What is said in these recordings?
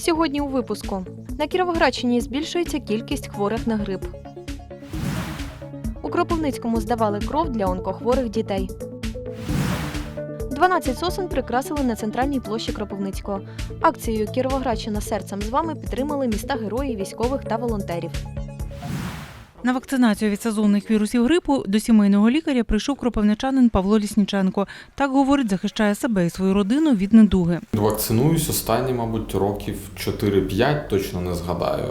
Сьогодні у випуску на Кіровоградщині збільшується кількість хворих на грип. У Кропивницькому здавали кров для онкохворих дітей. 12 сосен прикрасили на центральній площі Кропивницького. Акцію Кіровоградщина серцем з вами підтримали міста герої, військових та волонтерів. На вакцинацію від сезонних вірусів грипу до сімейного лікаря прийшов кропивничанин Павло Лісніченко. Так говорить, захищає себе і свою родину від недуги. Вакцинуюсь останні, мабуть, років 4-5, точно не згадаю.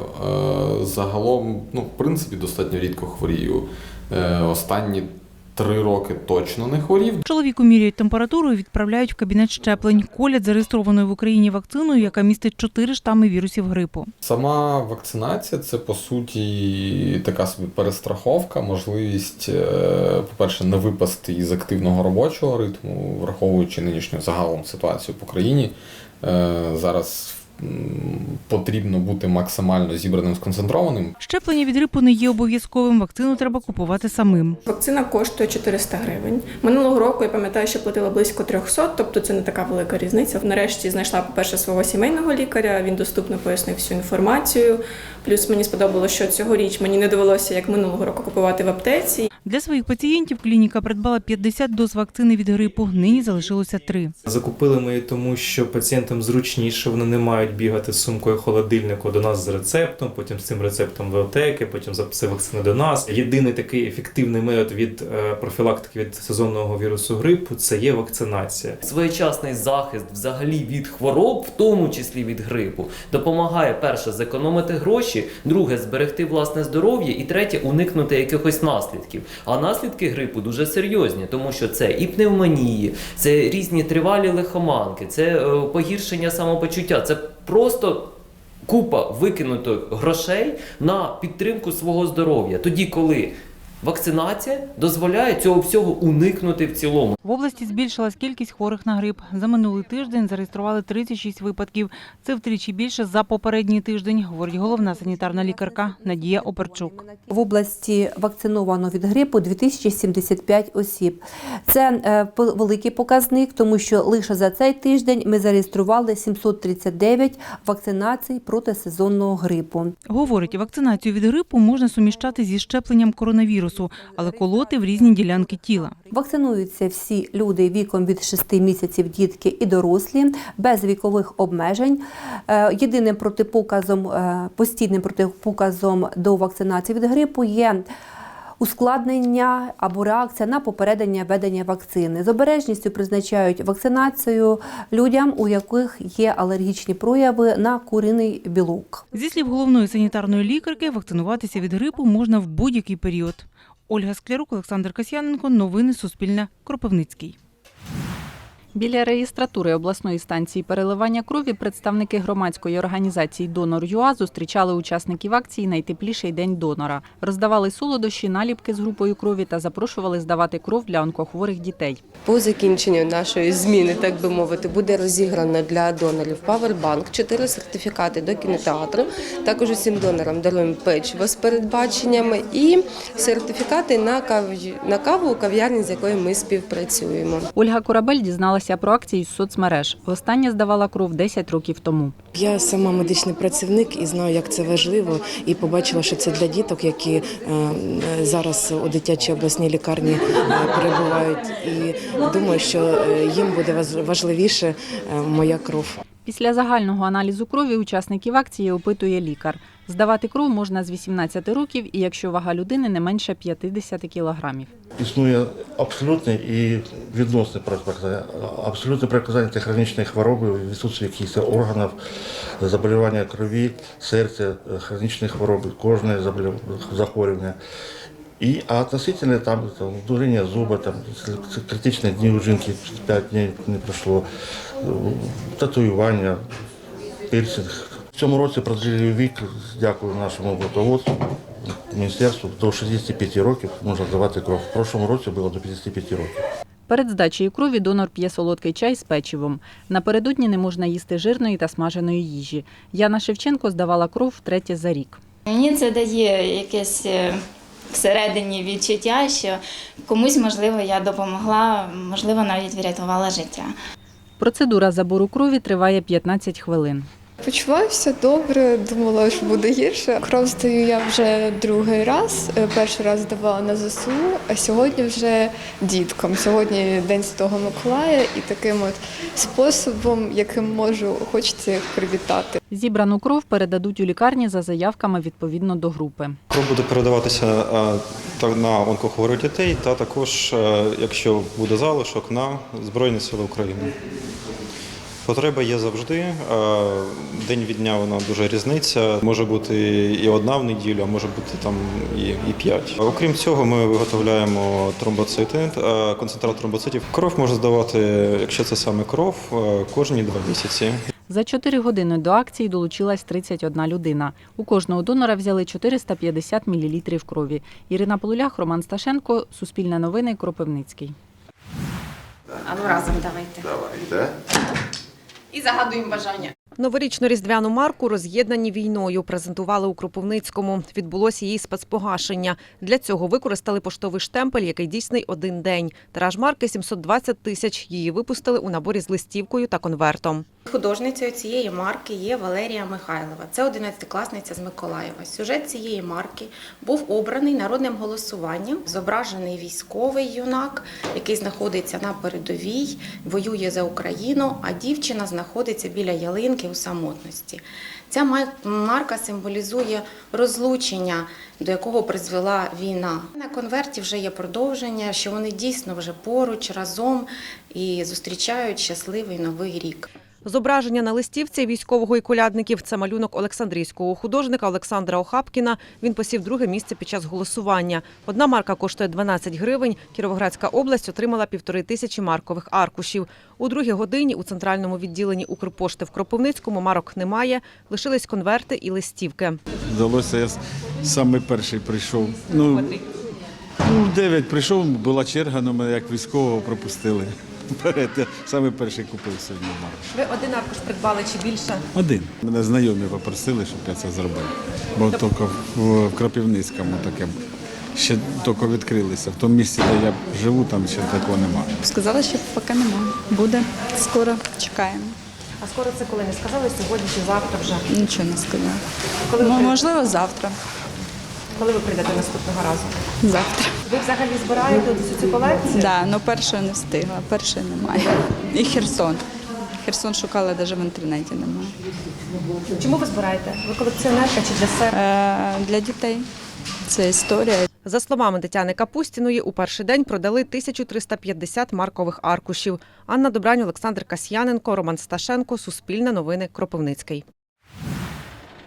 Е, Загалом, ну, в принципі, достатньо рідко хворію. Е, Останні три роки точно не хворів. Чоловіку міряють температуру і відправляють в кабінет щеплень. Колять зареєстрованою в Україні вакциною, яка містить чотири штами вірусів грипу. Сама вакцинація це по суті така собі перестраховка, можливість, е, по-перше, не випасти із активного робочого ритму, враховуючи нинішню загалом ситуацію по країні. Е, Зараз потрібно бути максимально зібраним, сконцентрованим. Щеплення від грипу не є обов'язковим. Вакцину треба купувати самим. Вакцина коштує 400 гривень. Минулого року я пам'ятаю, що платила близько 300, тобто це не така велика різниця. Нарешті знайшла, по-перше, свого сімейного лікаря. Він доступно пояснив всю інформацію. Плюс мені сподобалося, що цьогоріч мені не довелося, як минулого року, купувати в аптеці. Для своїх пацієнтів клініка придбала 50 доз вакцини від грипу. Нині залишилося три. Закупили ми тому, що пацієнтам зручніше, вони не мають бігати з сумкою холодильнику до нас з рецептом, потім з цим рецептом в аптеки, потім записи вакцини до нас. Єдиний такий ефективний метод від е, профілактики від сезонного вірусу грипу це є вакцинація. Своєчасний захист взагалі від хвороб, в тому числі від грипу, допомагає перше зекономити гроші, друге зберегти власне здоров'я, і третє уникнути якихось наслідків. А наслідки грипу дуже серйозні, тому що це і пневмонії, це різні тривалі лихоманки, це е, погіршення самопочуття, це просто. Купа викинутих грошей на підтримку свого здоров'я, тоді коли вакцинація дозволяє цього всього уникнути в цілому. В області збільшилась кількість хворих на грип. За минулий тиждень зареєстрували 36 випадків. Це втричі більше за попередній тиждень, говорить головна санітарна лікарка Надія Оперчук. В області вакциновано від грипу 2075 осіб. Це е, по- великий показник, тому що лише за цей тиждень ми зареєстрували 739 вакцинацій проти сезонного грипу. Говорить, вакцинацію від грипу можна суміщати зі щепленням коронавірусу, але колоти в різні ділянки тіла. Вакцинуються всі люди віком від 6 місяців, дітки і дорослі, без вікових обмежень. Е, Єдиним протипоказом, е, постійним протипоказом до вакцинації від грипу є ускладнення або реакція на попередення ведення вакцини. З обережністю призначають вакцинацію людям, у яких є алергічні прояви на куриний білок. Зі слів головної санітарної лікарки, вакцинуватися від грипу можна в будь-який період. Ольга Склярук, Олександр Касьяненко. Новини Суспільне. Кропивницький. Біля реєстратури обласної станції переливання крові представники громадської організації Донор ЮА зустрічали учасників акції Найтепліший день донора. Роздавали солодощі, наліпки з групою крові та запрошували здавати кров для онкохворих дітей. По закінченню нашої зміни, так би мовити, буде розіграно для донорів Powerbank, чотири сертифікати до кінотеатру. Також усім донорам даруємо печиво з передбаченнями і сертифікати на каву, на каву у кав'ярні, з якою ми співпрацюємо. Ольга Корабель дізналася про акцію з соцмереж. Востаннє здавала кров 10 років тому. Я сама медичний працівник і знаю, як це важливо, і побачила, що це для діток, які е, зараз у дитячій обласній лікарні е, перебувають. І думаю, що е, їм буде важ- важливіше моя кров. Після загального аналізу крові учасників акції опитує лікар. Здавати кров можна з 18 років, і якщо вага людини не менше 50 кілограмів. Існує абсолютне і відносне протипоказання. Абсолютне протипоказання – це хронічні хвороби, відсутність якихось органів, заболівання крові, серця, хронічні хвороби, кожне захворювання. І, а относительно там, там дуріння зуба, там, критичні дні у жінки 5 днів не пройшло, татуювання, пірсинг. В цьому році продлили вік, дякую нашому готоводству, міністерству, до 65 років можна здавати кров. В прошлому році було до 55 років. Перед здачею крові донор п'є солодкий чай з печивом. Напередодні не можна їсти жирної та смаженої їжі. Яна Шевченко здавала кров втретє за рік. Мені це дає якесь е, всередині відчуття, що комусь, можливо, я допомогла, можливо, навіть врятувала життя. Процедура забору крові триває 15 хвилин. Почуваюся добре, думала, що буде гірше. Кров здаю я вже другий раз. Е, Перший раз здавала на ЗСУ, а сьогодні вже діткам. Сьогодні День Святого Миколая і таким от способом, яким можу, хочеться їх привітати. Зібрану кров передадуть у лікарні за заявками відповідно до групи. Кров буде передаватися е, та на онкохворих дітей, та також, е, якщо буде залишок, на Збройні Сили України. Потреба є завжди. е, День від дня вона дуже різниця. Може бути і одна в неділю, а може бути там і, і п'ять. Окрім цього, ми виготовляємо тромбоцити, е, концентрат тромбоцитів. Кров може здавати, якщо це саме кров, е, кожні два місяці. За 4 години до акції долучилась 31 людина. У кожного донора взяли 450 мл крові. Ірина Полулях, Роман Сташенко, Суспільне новини, Кропивницький. А ну разом давайте. Давайте. І загадуємо бажання. Новорічну різдвяну марку роз'єднані війною презентували у Кропивницькому. Відбулося її спецпогашення. Для цього використали поштовий штемпель, який дійсний один день. Тираж марки 720 тисяч. Її випустили у наборі з листівкою та конвертом. Художницею цієї марки є Валерія Михайлова. Це 11-класниця з Миколаєва. Сюжет цієї марки був обраний народним голосуванням. Зображений військовий юнак, який знаходиться на передовій, воює за Україну, а дівчина знаходиться біля ялинки у самотності. Ця марка символізує розлучення, до якого призвела війна. На конверті вже є продовження, що вони дійсно вже поруч разом і зустрічають щасливий новий рік. Зображення на листівці військового і колядників це малюнок Олександрійського художника Олександра Охапкіна. Він посів друге місце під час голосування. Одна марка коштує 12 гривень. Кіровоградська область отримала півтори тисячі маркових аркушів. У другій годині у центральному відділенні Укрпошти в Кропивницькому марок немає. Лишились конверти і листівки. Вдалося, я саме перший прийшов. Ну, ну, 9 прийшов, була черга, але мене як військового пропустили. Вперед, я саме перший купив сьогодні марку. Ви один аркуш придбали чи більше? Один. Мене знайомі попросили, щоб я це зробив. Бо тільки в, в Крапівницькому таке ще тільки відкрилися. В тому місці, де я живу, там ще такого немає. Сказали, що поки нема. Буде скоро чекаємо. А скоро це коли не сказали сьогодні чи завтра вже? Нічого не сказали. Коли ви Ну, прийдете? можливо, завтра. Коли ви прийдете наступного разу? Завтра. Ви взагалі збираєте цю цю колекцію? Да, ну першої не встигла, першої немає. І Херсон. Херсон шукала навіть в інтернеті немає. Чому ви збираєте? Ви колекціонерка чи для себе? Е, для дітей. Це історія. За словами Тетяни Капустіної, у перший день продали 1350 маркових аркушів. Анна Добрань, Олександр Касьяненко, Роман Сташенко, Суспільне новини, Кропивницький.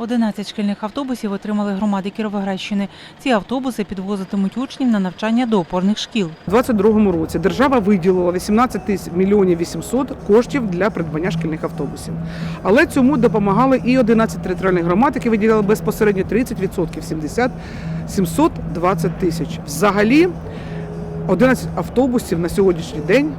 11 шкільних автобусів отримали громади Кіровоградщини. Ці автобуси підвозитимуть учнів на навчання до опорних шкіл. У 2022 році держава виділила 18 тисяч мільйонів 800 коштів для придбання шкільних автобусів. Але цьому допомагали і 11 територіальних громад, які виділяли безпосередньо 30%, 70 720 тисяч. Взагалі 11 автобусів на сьогоднішній день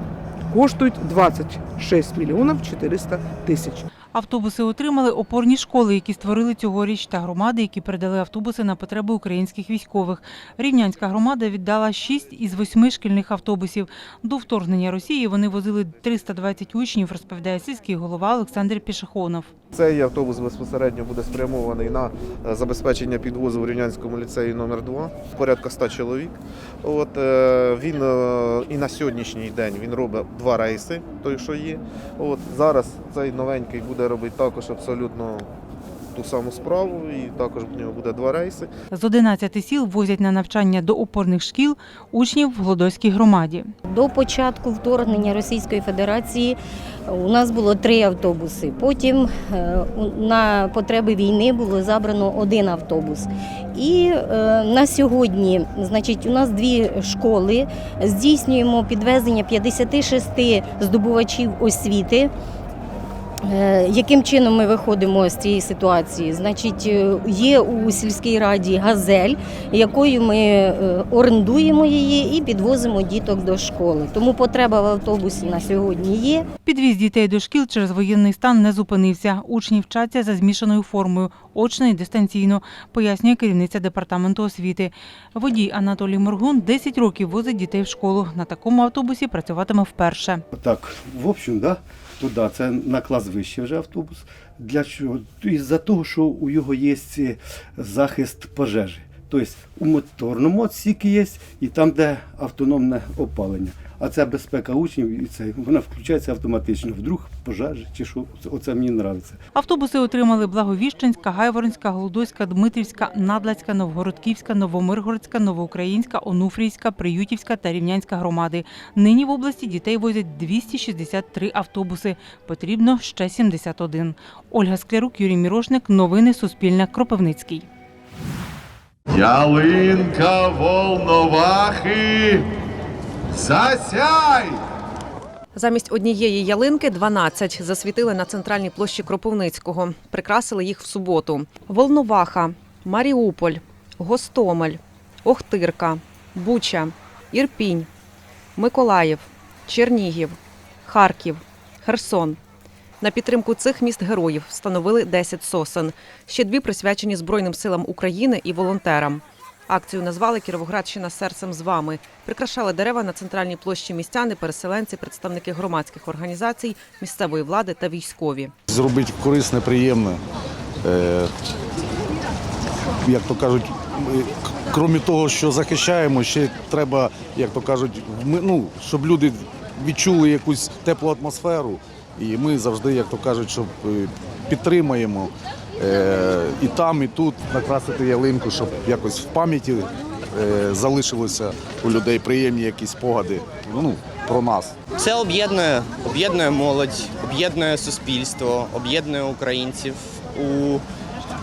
коштують 26 мільйонів 400 тисяч. Автобуси отримали опорні школи, які створили цьогоріч, та громади, які передали автобуси на потреби українських військових. Рівнянська громада віддала 6 із 8 шкільних автобусів. До вторгнення Росії вони возили 320 учнів, розповідає сільський голова Олександр Пішехонов. Цей автобус безпосередньо буде спрямований на е, забезпечення підвозу в Рівнянському ліцеї номер 2 порядка 100 чоловік. От е, він е, і на сьогоднішній день він робить два рейси, той що є. От зараз цей новенький буде робити також абсолютно ту саму справу, і також в нього буде два рейси. З 11 сіл возять на навчання до опорних шкіл учнів в Глодоській громаді. До початку вторгнення Російської Федерації у нас було три автобуси. Потім е, на потреби війни було забрано один автобус. І е, на сьогодні, значить, у нас дві школи здійснюємо підвезення 56 здобувачів освіти. Е, Яким чином ми виходимо з цієї ситуації? Значить, е, є у сільській раді газель, якою ми е, орендуємо її і підвозимо діток до школи. Тому потреба в автобусі на сьогодні є. Підвіз дітей до шкіл через воєнний стан не зупинився. Учні вчаться за змішаною формою, очно і дистанційно, пояснює керівниця департаменту освіти. Водій Анатолій Моргун 10 років возить дітей в школу. На такому автобусі працюватиме вперше. Так, в общем, да, туди, це на клас вище вже автобус. Для чого? Із-за того, що у його є захист пожежі. Тобто у моторному отсіки є і там, де автономне опалення. А це безпека учнів, і це вона включається автоматично. Вдруг пожежі чи що. Оце мені подобається. Автобуси отримали Благовіщенська, Гайворонська, Голодоська, Дмитрівська, Надлацька, Новгородківська, Новомиргородська, Новоукраїнська, Онуфрійська, Приютівська та Рівнянська громади. Нині в області дітей возять 263 автобуси. Потрібно ще 71. Ольга Склярук, Юрій Мірошник. Новини Суспільне. Кропивницький. Ялинка Волновахи, засяй! Замість однієї ялинки 12 засвітили на центральній площі Кропивницького. Прикрасили їх в суботу. Волноваха, Маріуполь, Гостомель, Охтирка, Буча, Ірпінь, Миколаїв, Чернігів, Харків, Херсон. На підтримку цих міст героїв встановили 10 сосен. Ще дві присвячені Збройним силам України і волонтерам. Акцію назвали Кіровоградщина серцем з вами. Прикрашали дерева на центральній площі містяни, переселенці, представники громадських організацій, місцевої влади та військові. Зробити корисне, приємне. Е, як то кажуть, крім того, що захищаємо, ще треба, як то кажуть, ну, щоб люди відчули якусь теплу атмосферу. І ми завжди, як то кажуть, щоб е, підтримаємо і там, і тут накрасити ялинку, щоб якось в пам'яті е, залишилося у людей приємні якісь спогади ну, про нас. Це об'єднує, об'єднує молодь, об'єднує суспільство, об'єднує українців, у,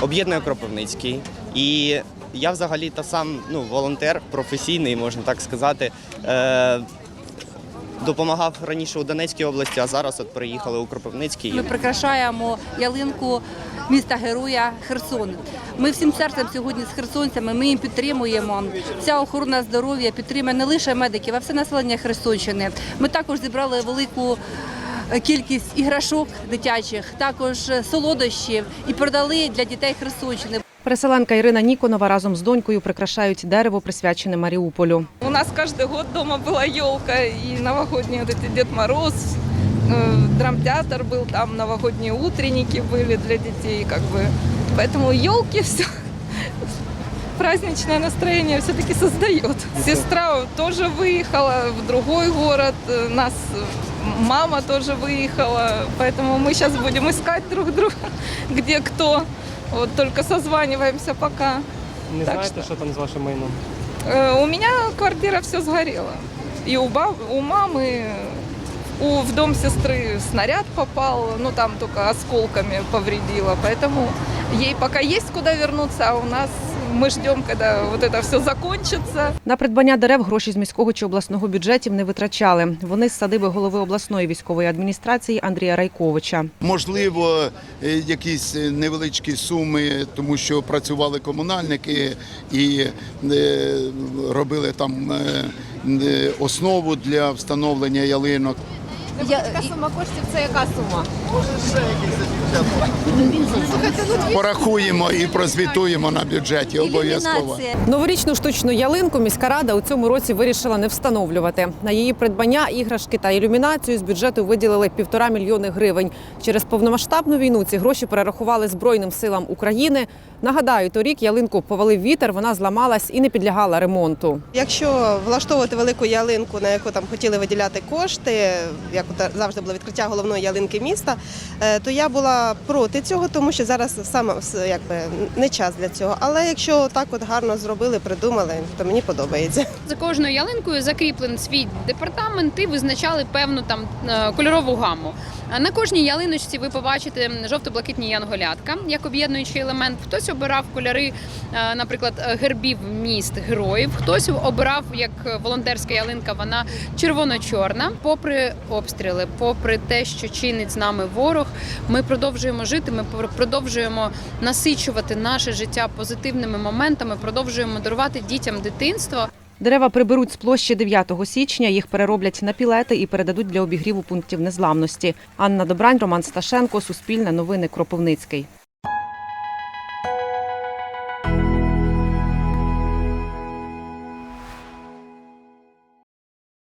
об'єднує Кропивницький. І я взагалі та сам ну, волонтер професійний, можна так сказати. Е, допомагав раніше у Донецькій області, а зараз от приїхали у Кропивницький. Ми прикрашаємо ялинку міста Героя Херсон. Ми всім серцем сьогодні з херсонцями. Ми їм підтримуємо. Вся охорона здоров'я підтримує не лише медиків, а все населення Херсонщини. Ми також зібрали велику. е, Кількість іграшок дитячих, також солодощів і продали для дітей Херсонщини. Переселенка Ірина Ніконова разом з донькою прикрашають дерево, присвячене Маріуполю. У нас каждый год дома была елка и новогодний вот эти Дед Мороз, э, драмтеатр был, там новогодние утренники были для детей, как бы. Поэтому елки все праздничное настроение все-таки создает. Сестра тоже выехала в другой город, э, нас э, мама тоже выехала, поэтому мы сейчас будем искать друг друга, где кто. Вот только созваниваемся пока. Не Так знаєте, що там з вашим майном? Э, У меня квартира все сгорела. И у, баб, у мамы, у, в дом сестры снаряд попал, ну там только осколками повредило. Поэтому ей пока есть куда вернуться, а у нас мы ждем, когда вот это все закончится. На придбання дерев гроші з міського чи обласного бюджетів не витрачали. Вони з садиби голови обласної військової адміністрації Андрія Райковича. Можливо, е, якісь е, невеличкі суми, тому що працювали комунальники і е, робили там е, е, основу для встановлення ялинок. Яка сума коштів це яка сума? Порахуємо і прозвітуємо на бюджеті обов'язково. Новорічну штучну ялинку міська рада у цьому році вирішила не встановлювати. На її придбання, іграшки та ілюмінацію з бюджету виділили півтора мільйони гривень. Через повномасштабну війну ці гроші перерахували Збройним силам України. Нагадаю, торік ялинку повалив вітер, вона зламалась і не підлягала ремонту. Якщо влаштовувати велику ялинку, на яку там хотіли виділяти кошти, як завжди було відкриття головної ялинки міста, е, то я була проти цього, тому що зараз саме якби не час для цього. Але якщо так от гарно зробили, придумали, то мені подобається. За кожною ялинкою закріплений свій департамент і визначали певну там е, кольорову гаму. На кожній ялиночці ви побачите жовто-блакитні янголятка як об'єднуючий елемент. Хтось обирав кольори, е, наприклад, гербів міст героїв. Хтось обирав як волонтерська ялинка, вона червоно-чорна. Попри обстріли, попри те, що чинить з нами ворог, ми продовжуємо жити. Ми пр- продовжуємо насичувати наше життя позитивними моментами, продовжуємо дарувати дітям дитинство. Дерева приберуть з площі 9 січня. Їх перероблять на пілети і передадуть для обігріву пунктів незламності. Анна Добрань, Роман Сташенко, Суспільне новини, Кропивницький.